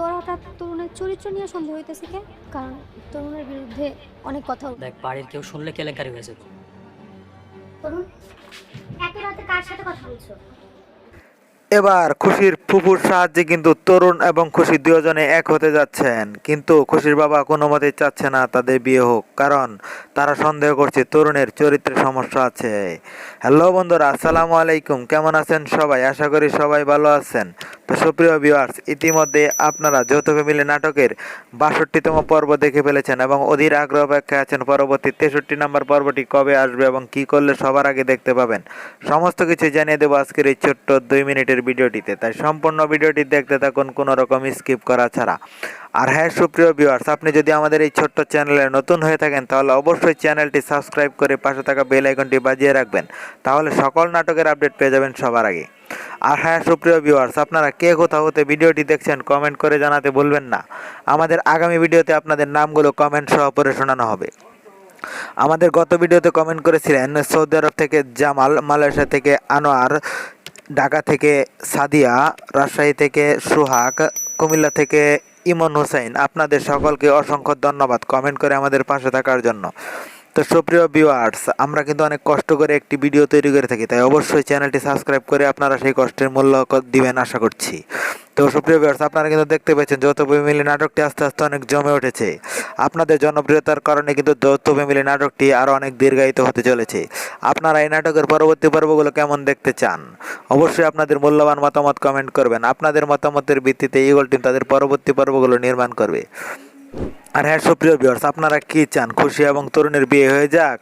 তোর হঠাৎ তরুণের চরিত্র নিয়ে সন্দেহ হইতেছে কে? কারণ তরুণের বিরুদ্ধে অনেক কথা দেখ বাড়ির কেউ শুনলে কেলেঙ্কারি হয়ে যাবে। তরুণ এত রাতে কার সাথে কথা বলছো? এবার খুশির ফুপুর সাহায্যে কিন্তু তরুণ এবং খুশি দুজনে এক হতে যাচ্ছেন। কিন্তু খুশির বাবা কোনো মতেই চাচ্ছে না তাদের বিয়ে হোক কারণ তারা সন্দেহ করছে তরুণের চরিত্রে সমস্যা আছে। হ্যালো বন্ধুরা আসসালামু আলাইকুম। কেমন আছেন সবাই? আশা করি সবাই ভালো আছেন। সুপ্রিয় ভিউয়ার্স ইতিমধ্যে আপনারা যৌথ ফ্যামিলি নাটকের বাষট্টিতম পর্ব দেখে ফেলেছেন এবং অধীর আগ্রহ অপেক্ষায় আছেন। পরবর্তী তেষট্টি নম্বর পর্বটি কবে আসবে এবং কি করলে সবার আগে দেখতে পাবেন? সমস্ত কিছু জানিয়ে দেবো আজকের এই ছোট্ট দুই মিনিটের ভিডিওটিতে। তাই সম্পূর্ণ ভিডিওটি দেখতে থাকুন, কোনো রকম স্কিপ করা ছাড়া। আর হ্যাঁ সুপ্রিয় ভিউয়ার্স আপনি যদি আমাদের এই ছোট্ট চ্যানেলে নতুন হয়ে থাকেন, তাহলে অবশ্যই চ্যানেলটি সাবস্ক্রাইব করে পাশে থাকা বেল আইকনটি বাজিয়ে রাখবেন। তাহলে সকল নাটকের আপডেট পেয়ে যাবেন সবার আগে। আর হ্যাঁ সুপ্রিয় ভিউয়ার্স আপনারা কে কোথাও হতে ভিডিওটি দেখছেন কমেন্ট করে জানাতে ভুলবেন না। আমাদের আগামী ভিডিওতে আপনাদের নামগুলো কমেন্ট সহ পড়ে শোনানো হবে। আমাদের গত ভিডিওতে কমেন্ট করেছিলেন সৌদি আরব থেকে জামাল, মালয়েশিয়া থেকে আনোয়ার, ঢাকা থেকে সাদিয়া, রাজশাহী থেকে সুহাগ, কুমিল্লা থেকে ইমন হোসেন। আপনাদের সকলকে অসংখ্য ধন্যবাদ কমেন্ট করে আমাদের পাশে থাকার জন্য। তো সুপ্রিয় ভিউয়ার্স আমরা কিন্তু অনেক কষ্ট করে একটি ভিডিও তৈরি করে থাকি, তাই অবশ্যই চ্যানেলটি সাবস্ক্রাইব করে আপনারা সেই কষ্টের মূল্য দিবেন আশা করছি। তো সুপ্রিয় ভিউয়ার্স আপনারা কিন্তু দেখতে পেয়েছেন যৌথ ফ্যামিলি নাটকটি আস্তে আস্তে অনেক জমে উঠেছে। আপনাদের জনপ্রিয়তার কারণে কিন্তু যৌথ ফ্যামিলি নাটকটি আরও অনেক দীর্ঘায়িত হতে চলেছে। আপনারা এই নাটকের পরবর্তী পর্বগুলো কেমন দেখতে চান? অবশ্যই আপনাদের মূল্যবান মতামত কমেন্ট করবেন। আপনাদের মতামতের ভিত্তিতে ইগল টিম তাদের পরবর্তী পর্বগুলো নির্মাণ করবে। আর হ্যাঁ সুপ্রিয় ভিউয়ার্স আপনারা কি চান? খুশি এবং তরুণের বিয়ে হয়ে যাক?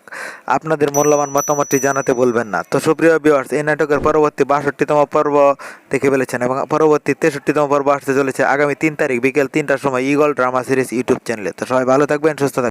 আপনাদের মূল্যবান মতামতটি জানাতে বলবেন না। তো সুপ্রিয় ভিউয়ার্স এই নাটকের পরবর্তী বাষট্টিতম পর্ব দেখে ফেলেছেন এবং পরবর্তী তেষট্টিতম পর্ব আসতে চলেছে আগামী তিন তারিখ বিকেল তিনটার সময় ইগল ড্রামা সিরিজ ইউটিউব চ্যানেলে। তো সবাই ভালো থাকবেন, সুস্থ থাকবেন।